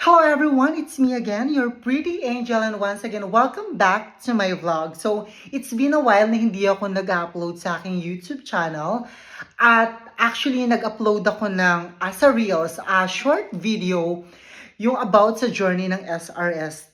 Hello everyone, it's me again, your pretty angel and once again, welcome back to my vlog. So, it's been a while na hindi ako nag-upload sa aking YouTube channel. At actually nag-upload ako ng as a reels, a short video yung about sa journey ng SRS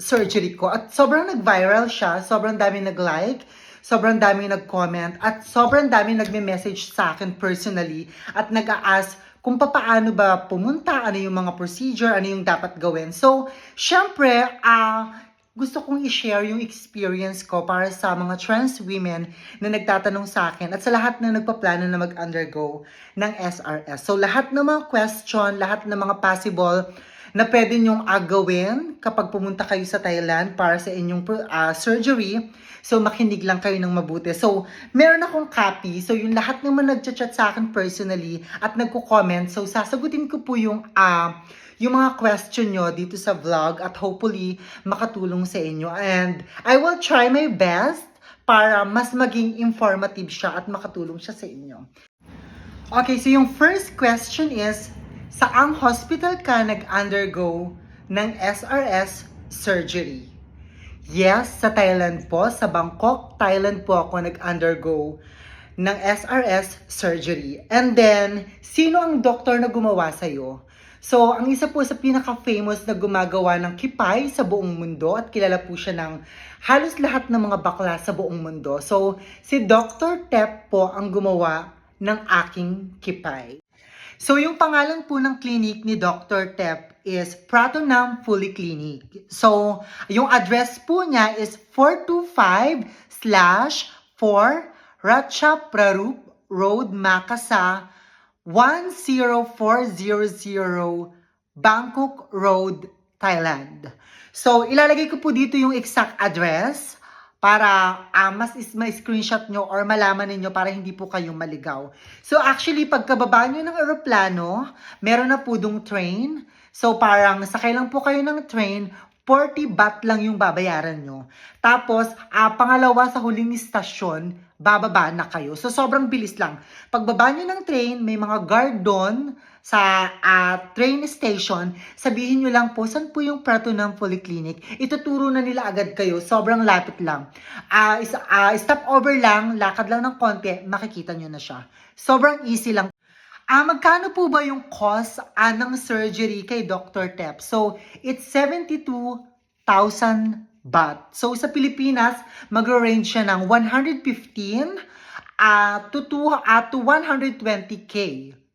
surgery ko. At sobrang nag-viral siya, sobrang dami nag-like, sobrang dami nag-comment at sobrang dami nagme-message sa akin personally at nag-a-ask kung paano ba pumunta, ano yung mga procedure, ano yung dapat gawin. So, syempre, ah, gusto kong i-share yung experience ko para sa mga trans women na nagtatanong sa akin at sa lahat na nagpaplano na mag-undergo ng SRS. So, lahat ng mga question, lahat ng mga possible na pwede nyong agawin kapag pumunta kayo sa Thailand para sa inyong ah, surgery. So, makinig lang kayo ng mabuti. So, meron akong copy. So, yung lahat naman nagchat-chat sa akin personally at nagko-comment. So, sasagutin ko po yung, ah, yung mga question nyo dito sa vlog at hopefully makatulong sa inyo. And I will try my best para mas maging informative siya at makatulong siya sa inyo. Okay, so yung first question is, saang hospital ka nag-undergo ng SRS surgery? Yes, sa Thailand po. Sa Bangkok, Thailand po ako nag-undergo ng SRS surgery. And then, sino ang doktor na gumawa sa'yo? So, ang isa po sa pinaka-famous na gumagawa ng kipay sa buong mundo at kilala po siya ng halos lahat ng mga bakla sa buong mundo. So, si Dr. Tep po ang gumawa ng aking kipay. So, yung pangalan po ng clinic ni Dr. Tep is Pratunam Fully Clinic. So, yung address po niya is 425 slash 4 Ratchaprarup Road, Makasa, 10400 Bangkok Road, Thailand. So, ilalagay ko po dito yung exact address para ah, mas is may screenshot nyo or malaman ninyo para hindi po kayong maligaw. So actually, pagkababa nyo ng aeroplano, meron na po dong train. So parang sakay lang po kayo ng train, 40 baht lang yung babayaran nyo. Tapos, ah, pangalawa sa huling istasyon, bababa na kayo. So sobrang bilis lang. Pagbaba nyo ng train, may mga guard doon sa ah, train station, sabihin nyo lang po, saan po yung Prato ng Polyclinic? Ituturo na nila agad kayo. Sobrang lapit lang. Ah, is, ah, stop over lang, lakad lang ng konti, makikita nyo na siya. Sobrang easy lang. Ah, magkano po ba yung cost ah, ng surgery kay Dr. Tep? So, it's 72,000 baht. So, sa Pilipinas, magre-range siya ng 115 ah, to, two, ah, to 120k.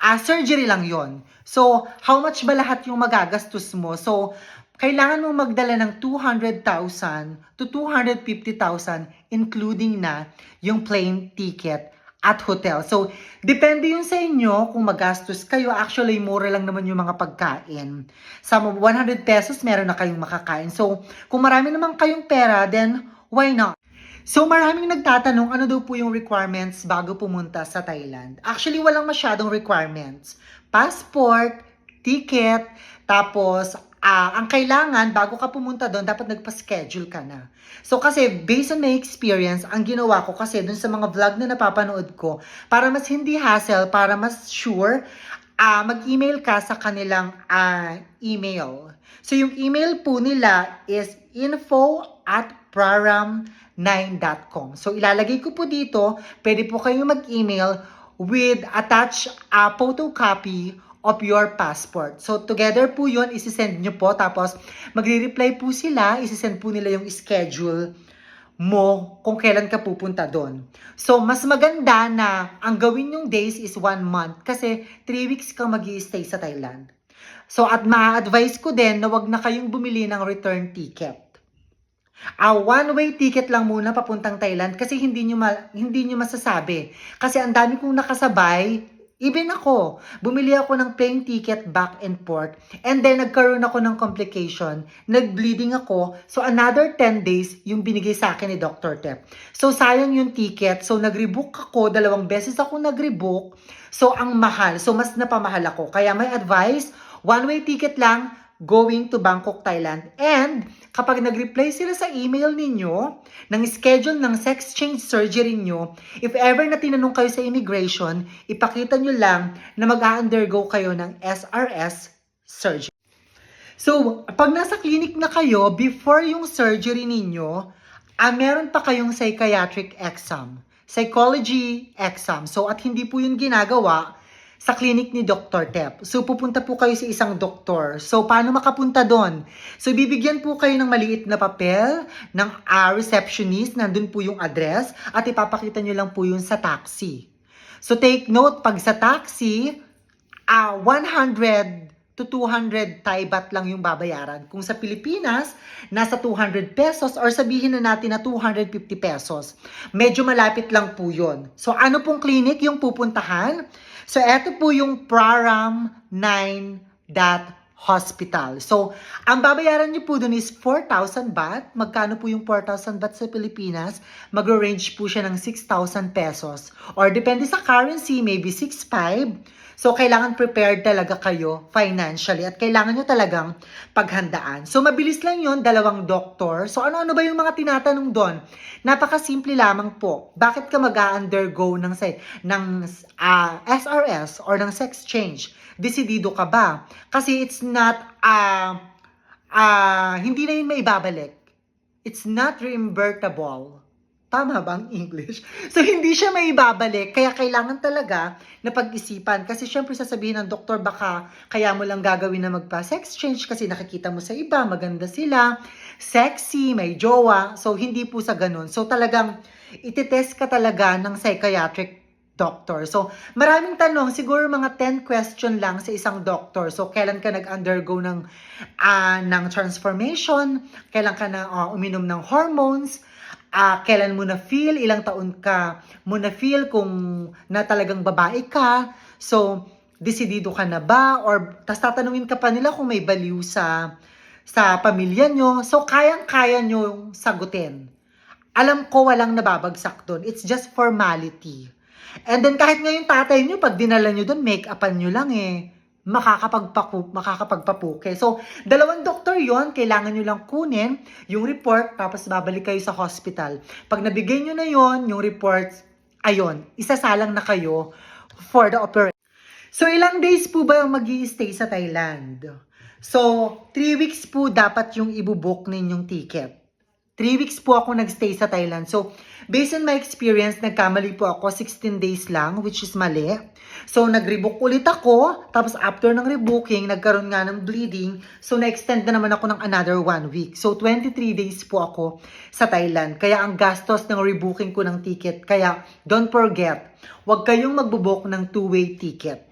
Ah, surgery lang yon. So, how much ba lahat yung magagastos mo? So, kailangan mo magdala ng 200,000 to 250,000 including na yung plane ticket at hotel. So, depende yun sa inyo kung magastos kayo. Actually, mura lang naman yung mga pagkain. Sa 100 pesos, meron na kayong makakain. So, kung marami naman kayong pera, then why not? So maraming nagtatanong ano daw po yung requirements bago pumunta sa Thailand. Actually, walang masyadong requirements. Passport, ticket, tapos ah, ang kailangan bago ka pumunta doon, dapat nagpa-schedule ka na. So kasi based on my experience, ang ginawa ko kasi doon sa mga vlog na napapanood ko, para mas hindi hassle, para mas sure, ah mag-email ka sa kanilang ah, email. So yung email po nila is info at praram9.com. So ilalagay ko po dito, pwede po kayong mag-email with attached a photocopy of your passport. So together po yun, isisend nyo po. Tapos magre-reply po sila, isisend po nila yung schedule mo kung kailan ka pupunta doon. So, mas maganda na ang gawin yung days is one month kasi three weeks kang mag stay sa Thailand. So, at ma-advise ko din na wag na kayong bumili ng return ticket. A one-way ticket lang muna papuntang Thailand kasi hindi nyo, ma- hindi nyo masasabi. Kasi ang dami kong nakasabay, even ako, bumili ako ng plane ticket back and forth. And then nagkaroon ako ng complication, nag-bleeding ako. So another 10 days yung binigay sa akin ni Dr. Tep. So sayang yung ticket. So nag-rebook ako, dalawang beses ako nag-rebook. So ang mahal. So mas napamahal ako. Kaya may advice, one-way ticket lang, going to Bangkok, Thailand. And kapag nag-reply sila sa email ninyo ng schedule ng sex change surgery nyo, if ever na tinanong kayo sa immigration, ipakita nyo lang na mag-undergo kayo ng SRS surgery. So, pag nasa clinic na kayo, before yung surgery ninyo, ah, meron pa kayong psychiatric exam, psychology exam. So, at hindi po yun ginagawa sa clinic ni Dr. Tep. So, pupunta po kayo sa isang doktor. So, paano makapunta doon? So, bibigyan po kayo ng maliit na papel ng ah, receptionist, nandun po yung address, at ipapakita nyo lang po yun sa taxi. So, take note, pag sa taxi, ah 100 to 200 Thai baht lang yung babayaran. Kung sa Pilipinas, nasa 200 pesos or sabihin na natin na 250 pesos. Medyo malapit lang po yun. So ano pong clinic yung pupuntahan? So eto po yung Praram 9 Dot Hospital. So, ang babayaran niyo po dun is 4,000 baht. Magkano po yung 4,000 baht sa Pilipinas? Mag-range po siya ng 6,000 pesos. Or depende sa currency, maybe 6,500. So, kailangan prepared talaga kayo financially at kailangan nyo talagang paghandaan. So, mabilis lang yon dalawang doktor. So, ano-ano ba yung mga tinatanong doon? Napakasimple lamang po. Bakit ka mag-undergo ng, say, ng ah, SRS or ng sex change? Desidido ka ba? Kasi it's not, ah, ah, hindi na yun maibabalik. It's not reimbursable. Tama ba ang English? So, hindi siya may babalik. Kaya kailangan talaga na pag-isipan. Kasi syempre sasabihin ng doktor, baka kaya mo lang gagawin na magpa-sex change kasi nakikita mo sa iba, maganda sila, sexy, may jowa. So, hindi po sa ganun. So, talagang ititest ka talaga ng psychiatric doctor. So, maraming tanong, siguro mga 10 question lang sa isang doctor. So, kailan ka nag-undergo ng, ah, ng transformation, kailan ka na ah, uminom ng hormones, ah kailan mo na feel, ilang taon ka mo na feel kung na talagang babae ka. So, desidido ka na ba? Or, tas tatanungin ka pa nila kung may baliw sa, sa pamilya nyo. So, kayang-kaya nyo sagutin. Alam ko walang nababagsak doon. It's just formality. And then kahit ngayon tatay nyo, pag dinala nyo doon, make-upan nyo lang eh makakapagpaku, makakapagpapuke. So, dalawang doktor yon kailangan nyo lang kunin yung report, tapos babalik kayo sa hospital. Pag nabigay nyo na yon yung report, ayon, isasalang na kayo for the operation. So, ilang days po ba yung mag stay sa Thailand? So, three weeks po dapat yung ibubook ninyong ticket. Three weeks po ako nagstay sa Thailand. So, based on my experience, nagkamali po ako 16 days lang, which is mali. So, nag-rebook ulit ako. Tapos, after ng rebooking, nagkaroon nga ng bleeding. So, na-extend na naman ako ng another one week. So, 23 days po ako sa Thailand. Kaya, ang gastos ng rebooking ko ng ticket. Kaya, don't forget, huwag kayong magbubook ng two-way ticket.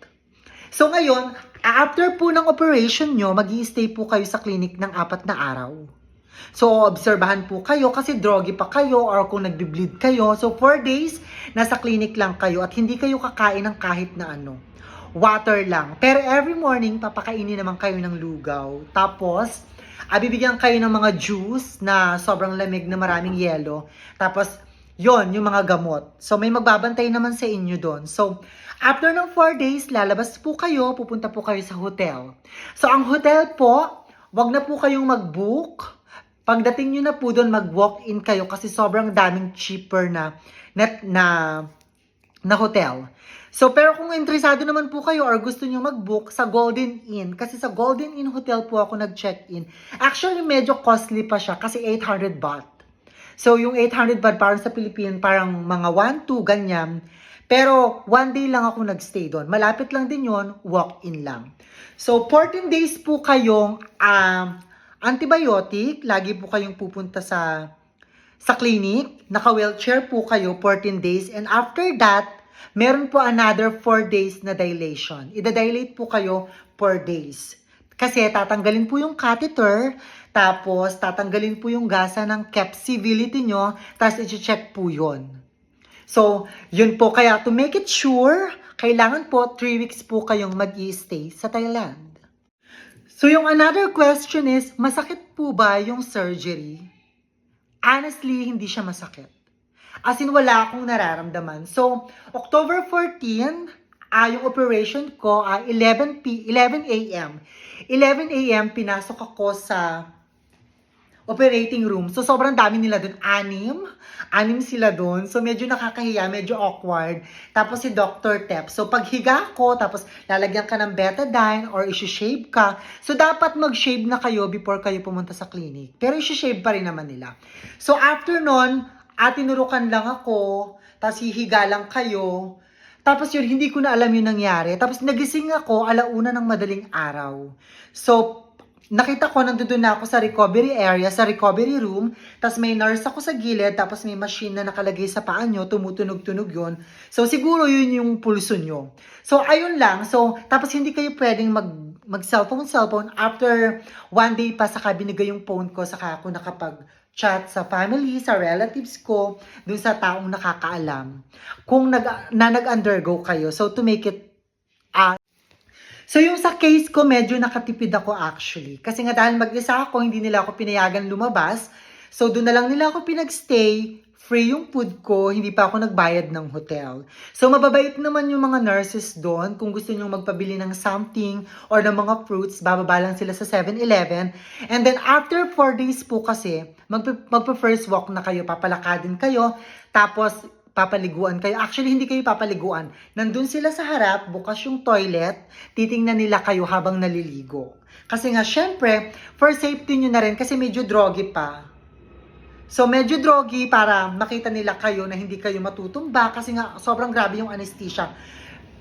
So, ngayon, after po ng operation nyo, mag stay po kayo sa clinic ng apat na araw. So, obserbahan po kayo kasi drogy pa kayo or kung nagbe-bleed kayo. So, 4 days, nasa clinic lang kayo at hindi kayo kakain ng kahit na ano. Water lang. Pero every morning, papakainin naman kayo ng lugaw. Tapos, ah, bibigyan kayo ng mga juice na sobrang lamig na maraming yelo. Tapos, yon yung mga gamot. So, may magbabantay naman sa inyo doon. So, after ng 4 days, lalabas po kayo, pupunta po kayo sa hotel. So, ang hotel po, wag na po kayong mag-book Pagdating nyo na po doon, mag-walk-in kayo kasi sobrang daming cheaper na, na, na, na hotel. So, pero kung interesado naman po kayo or gusto nyo mag-book sa Golden Inn, kasi sa Golden Inn Hotel po ako nag-check-in. Actually, medyo costly pa siya kasi 800 baht. So, yung 800 baht parang sa Philippines, parang mga 1, 2, ganyan. Pero, one day lang ako nag-stay doon. Malapit lang din yon walk-in lang. So, 14 days po kayong um, antibiotic, lagi po kayong pupunta sa sa clinic, naka-wheelchair po kayo 14 days and after that, meron po another 4 days na dilation. Ida-dilate po kayo 4 days. Kasi tatanggalin po yung catheter, tapos tatanggalin po yung gasa ng capsularity nyo, tapos i-check po yun. So, yun po. Kaya to make it sure, kailangan po 3 weeks po kayong mag stay sa Thailand. So yung another question is, masakit po ba yung surgery? Honestly, hindi siya masakit. As in, wala akong nararamdaman. So, October 14, ah, yung operation ko, ah, 11 p 11 a.m. 11 a.m. pinasok ako sa operating room. So, sobrang dami nila doon. Anim. Anim sila doon. So, medyo nakakahiya, medyo awkward. Tapos si Dr. Tep. So, paghiga ko, tapos lalagyan ka ng betadine or isi-shave ka. So, dapat mag-shave na kayo before kayo pumunta sa clinic. Pero isi-shave pa rin naman nila. So, after nun, at tinurukan lang ako, tapos hihiga lang kayo. Tapos yun, hindi ko na alam yung nangyari. Tapos nagising ako alauna ng madaling araw. So, nakita ko, nandun na ako sa recovery area, sa recovery room, tapos may nurse ako sa gilid, tapos may machine na nakalagay sa paa nyo, tumutunog-tunog yun. So, siguro yun yung pulso nyo. So, ayun lang. So, tapos hindi kayo pwedeng mag, mag cellphone. After one day pa, saka binigay yung phone ko, saka ako nakapag chat sa family, sa relatives ko, dun sa taong nakakaalam kung nag, na nag-undergo kayo. So, to make it So yung sa case ko, medyo nakatipid ako actually. Kasi nga dahil mag-isa ako, hindi nila ako pinayagan lumabas. So doon na lang nila ako pinagstay, free yung food ko, hindi pa ako nagbayad ng hotel. So mababait naman yung mga nurses doon. Kung gusto nyo magpabili ng something or ng mga fruits, bababa lang sila sa 7-Eleven. And then after 4 days po kasi, magpa- magpa-first walk na kayo, papalakadin kayo. Tapos papaliguan kayo. Actually, hindi kayo papaliguan. Nandun sila sa harap, bukas yung toilet, titingnan nila kayo habang naliligo. Kasi nga, syempre, for safety nyo na rin, kasi medyo drogy pa. So, medyo drogy para makita nila kayo na hindi kayo matutumba kasi nga sobrang grabe yung anesthesia.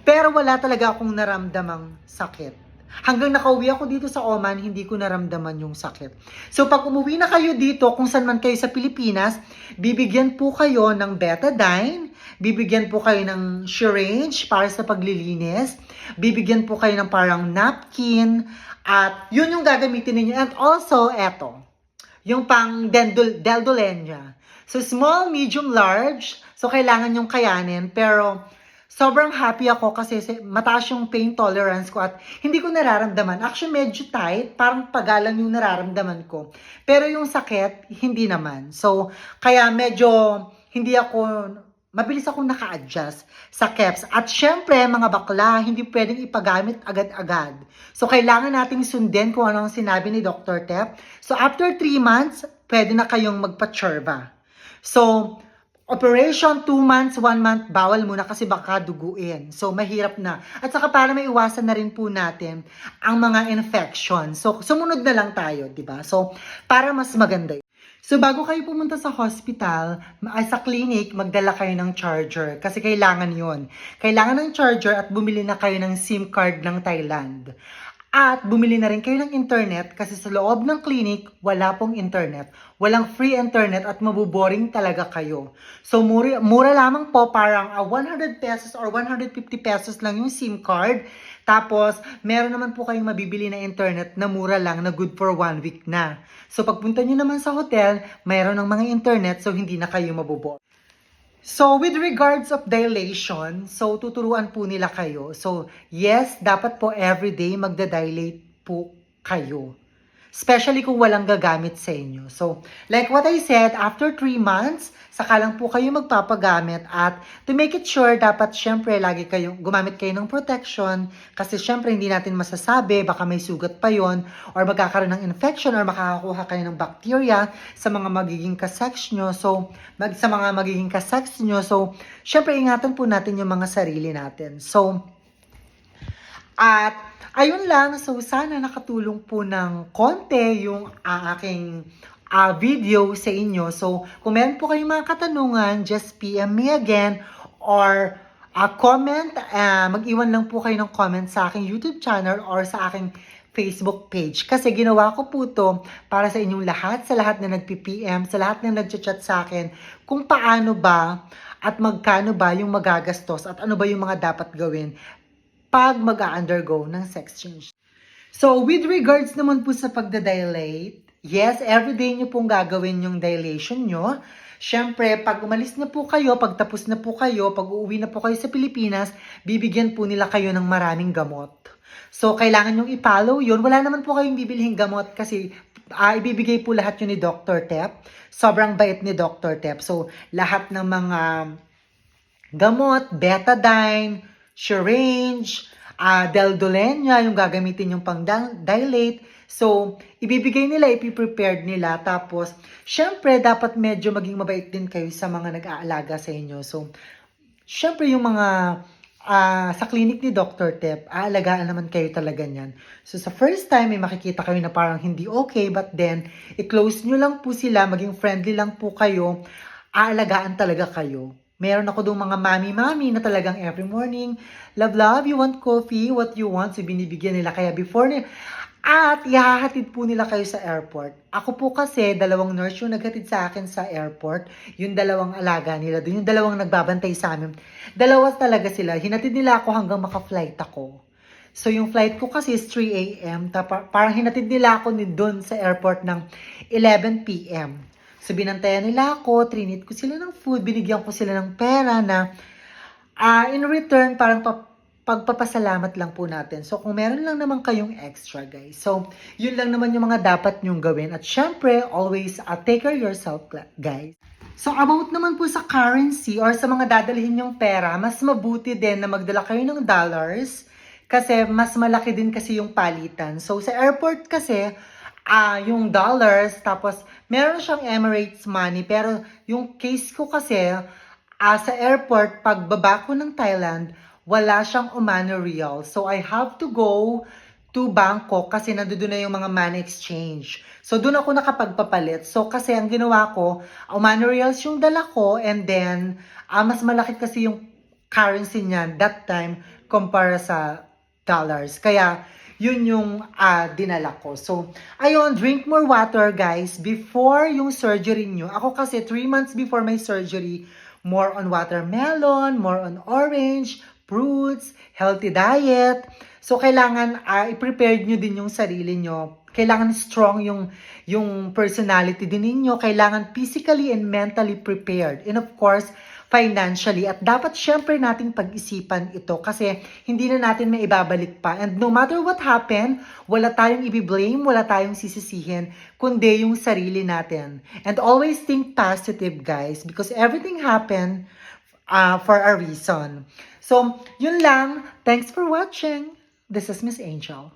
Pero wala talaga akong naramdamang sakit. Hanggang nakauwi ako dito sa Oman, hindi ko naramdaman yung sakit. So pag umuwi na kayo dito, kung saan man kayo sa Pilipinas, bibigyan po kayo ng betadine, bibigyan po kayo ng syringe para sa paglilinis, bibigyan po kayo ng parang napkin, at yun yung gagamitin ninyo. And also, eto, yung pang dendul, deldolenia. So small, medium, large. So kailangan yung kayanin, pero sobrang happy ako kasi si- mataas yung pain tolerance ko at hindi ko nararamdaman. Actually, medyo tight, parang pagalang yung nararamdaman ko. Pero yung sakit, hindi naman. So, kaya medyo hindi ako, mabilis akong naka-adjust sa caps. At syempre, mga bakla, hindi pwedeng ipagamit agad-agad. So, kailangan nating sundin kung ano ang sinabi ni Dr. Tep. So, after 3 months, pwede na kayong magpa-churba. So, Operation 2 months, 1 month, bawal muna kasi baka duguin. So, mahirap na. At saka para may iwasan na rin po natin ang mga infection. So, sumunod na lang tayo, di ba? So, para mas maganda. So, bago kayo pumunta sa hospital, sa clinic, magdala kayo ng charger. Kasi kailangan yon Kailangan ng charger at bumili na kayo ng SIM card ng Thailand. At bumili na rin kayo ng internet kasi sa loob ng clinic, wala pong internet. Walang free internet at mabuboring talaga kayo. So mura, mura lamang po parang ah, 100 pesos or 150 pesos lang yung SIM card. Tapos meron naman po kayong mabibili na internet na mura lang na good for one week na. So pagpunta nyo naman sa hotel, mayroon ng mga internet so hindi na kayo mabubor. So, with regards of dilation, so tuturuan po nila kayo. So, yes, dapat po everyday magda-dilate po kayo. Especially kung walang gagamit sa inyo. So, like what I said, after 3 months, saka lang po kayo magpapagamit at to make it sure, dapat syempre lagi kayo, gumamit kayo ng protection kasi syempre hindi natin masasabi, baka may sugat pa yon or magkakaroon ng infection or makakakuha kayo ng bacteria sa mga magiging kasex nyo. So, mag, sa mga magiging kasex nyo. So, syempre ingatan po natin yung mga sarili natin. So, at ayun lang, so sana nakatulong po ng konti yung aking ah, video sa inyo. So kung meron po kayong mga katanungan, just PM me again or ah, comment, ah, mag-iwan lang po kayo ng comment sa aking YouTube channel or sa aking Facebook page. Kasi ginawa ko po to para sa inyong lahat, sa lahat na nagpi-PM, sa lahat na nagchat-chat sa akin, kung paano ba at magkano ba yung magagastos at ano ba yung mga dapat gawin pag mag-undergo ng sex change. So, with regards naman po sa pagda-dilate, yes, everyday nyo pong gagawin yung dilation nyo. Siyempre, pag umalis na po kayo, pag tapos na po kayo, pag uuwi na po kayo sa Pilipinas, bibigyan po nila kayo ng maraming gamot. So, kailangan yung i-follow yun. Wala naman po kayong bibilihing gamot kasi ah, ibibigay po lahat yun ni Dr. Tep. Sobrang bait ni Dr. Tep. So, lahat ng mga gamot, betadine, syringe, ah Deldolenia, yung gagamitin yung pang dilate. So, ibibigay nila, ipiprepared nila. Tapos, syempre, dapat medyo maging mabait din kayo sa mga nag-aalaga sa inyo. So, syempre, yung mga ah, sa clinic ni Dr. Tep, aalagaan naman kayo talaga niyan. So, sa first time, may makikita kayo na parang hindi okay, but then, i-close nyo lang po sila, maging friendly lang po kayo, aalagaan talaga kayo. Meron ako doon mga mami-mami na talagang every morning, love, love, you want coffee? What you want? So, binibigyan nila. Kaya before nila, at ihahatid po nila kayo sa airport. Ako po kasi, dalawang nurse yung naghatid sa akin sa airport. Yung dalawang alaga nila doon. Yung dalawang nagbabantay sa amin. Dalawa talaga sila. Hinatid nila ako hanggang maka-flight ako. So, yung flight ko kasi is 3 a.m. Parang hinatid nila ako doon sa airport ng 11 p.m. So, binantayan nila ako, trinit ko sila ng food, binigyan ko sila ng pera na ah in return, parang pa, pagpapasalamat lang po natin. So, kung meron lang naman kayong extra, guys. So, yun lang naman yung mga dapat nyong gawin. At syempre, always uh, take care yourself, guys. So, about naman po sa currency or sa mga dadalhin yung pera, mas mabuti din na magdala kayo ng dollars kasi mas malaki din kasi yung palitan. So, sa airport kasi, ah yung dollars, tapos meron siyang Emirates money, pero yung case ko kasi, ah sa airport, pagbaba ko ng Thailand, wala siyang Omani Real. So, I have to go to Bangkok kasi nandoon na yung mga money exchange. So, doon ako nakapagpapalit. So, kasi ang ginawa ko, Omani Reals yung dala ko and then, ah mas malaki kasi yung currency niyan that time compare sa dollars. Kaya, yun yung ah, dinala ko. So, ayun, drink more water, guys, before yung surgery nyo. Ako kasi, 3 months before my surgery, more on watermelon, more on orange, fruits, healthy diet. So, kailangan ah, i-prepare nyo din yung sarili nyo. Kailangan strong yung, yung personality din ninyo. Kailangan physically and mentally prepared. And of course, financially. At dapat syempre nating pag-isipan ito kasi hindi na natin may ibabalik pa. And no matter what happen, wala tayong ibiblame, wala tayong sisisihin, kundi yung sarili natin. And always think positive, guys, because everything happen uh, for a reason. So, yun lang. Thanks for watching. This is Miss Angel.